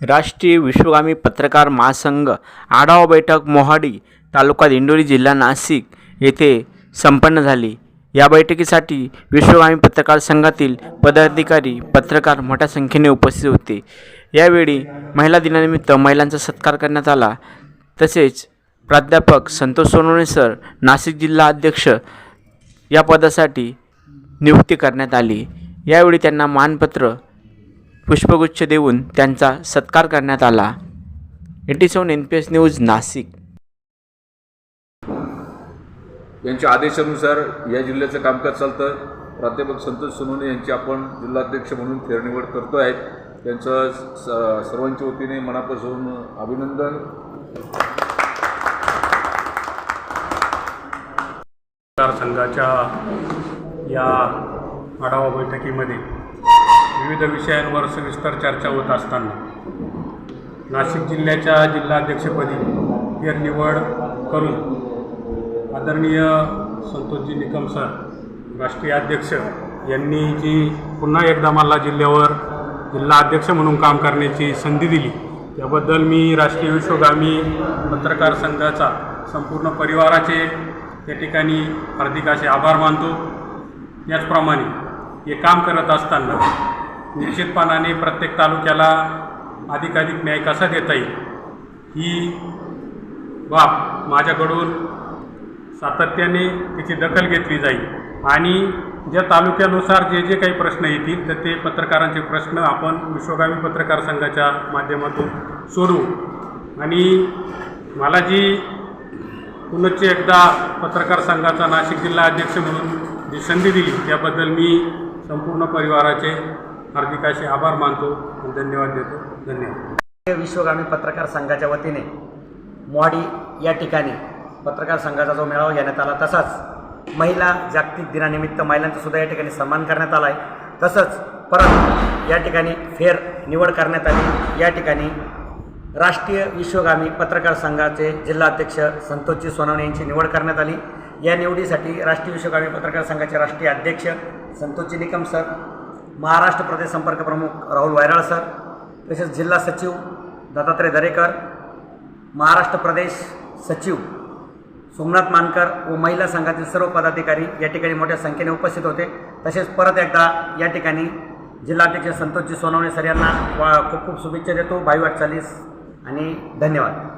राष्ट्रीय विश्वगामी पत्रकार महासंघ आढावा बैठक मोहाडी तालुका दिंडोरी जिल्हा नाशिक येथे संपन्न झाली. या बैठकीसाठी विश्वगामी पत्रकार संघातील पदाधिकारी पत्रकार मोठ्या संख्येने उपस्थित होते. यावेळी महिला दिनानिमित्त महिलांचा सत्कार करण्यात आला. तसेच प्राध्यापक संतोष सोनवणे सर नाशिक जिल्हा अध्यक्ष या पदासाठी नियुक्ती करण्यात आली. यावेळी त्यांना मानपत्र पुष्पगुच्छ देऊन त्यांचा सत्कार करण्यात आला. AT seven N P S news Nashik. यांच्या आदेशानुसार या जिल्ह्याचं कामकाज चालतं. प्राध्यापक संतोष सोनवणे यांची आपण जिल्हाध्यक्ष म्हणून फेरनिवड करतो आहेत त्यांचं स- सर्वांच्या वतीने मनापासून अभिनंदन. पत्रकार संघाच्या या आढावा बैठकीमध्ये विविध विषयांवर सविस्तर चर्चा होत असताना नाशिक जिल्ह्याच्या जिल्हाध्यक्षपदी फेरनिवड करून आदरणीय संतोषजी निकम सर राष्ट्रीय अध्यक्ष यांनी जी पुन्हा एकदा मला जिल्ह्यावर जिल्हा अध्यक्ष म्हणून काम करण्याची संधी दिली त्याबद्दल मी राष्ट्रीय विश्वगामी पत्रकार संघाचा संपूर्ण परिवाराचे त्या ठिकाणी हार्दिक असे आभार मानतो. याचप्रमाणे हे काम करत असताना निश्चितपणाने प्रत्येक तालुक्याला अधिकाधिक न्याय कसा देता येईल? ही बाब माझ्याकडून सातत्याने तिची दखल घेतली जाईल. आणि ज्या तालुक्यानुसार जे जे काही प्रश्न येतील तर ते पत्रकारांचे प्रश्न आपण विश्वगामी पत्रकार संघाच्या माध्यमातून सोडवू. आणि मला जी पुनश्च एकदा पत्रकार संघाचा नाशिक जिल्हा अध्यक्ष म्हणून जी संधी दिली त्याबद्दल मी संपूर्ण परिवाराचे हार्दिक असे आभार मानतो धन्यवाद देतो. धन्यवाद. विश्वगामी पत्रकार संघाच्या वतीने मोहाडी या ठिकाणी पत्रकार संघाचा जो मेळावा घेण्यात आला तसाच महिला जागतिक दिनानिमित्त महिलांचा सुद्धा या ठिकाणी सन्मान करण्यात आला आहे तसंच परत या ठिकाणी फेर निवड करण्यात आली. या ठिकाणी राष्ट्रीय विश्वगामी पत्रकार संघाचे जिल्हाध्यक्ष संतोषजी सोनवणे यांची निवड करण्यात आली. या निवडीसाठी राष्ट्रीय विश्वगामी पत्रकार संघाचे राष्ट्रीय अध्यक्ष संतोषजी निकम सर महाराष्ट्र प्रदेश संपर्क प्रमुख राहुल वायराळ सर तसेच जिल्हा सचिव दत्तात्रय दरेकर महाराष्ट्र प्रदेश सचिव सोमनाथ मानकर व महिला संघातील सर्व पदाधिकारी या ठिकाणी मोठ्या संख्येने उपस्थित होते. तसेच परत एकदा या ठिकाणी जिल्हाध्यक्ष संतोषजी सोनवणे सर यांना वा खूप खूप शुभेच्छा देतो. भाई वाटचालीस आणि धन्यवाद.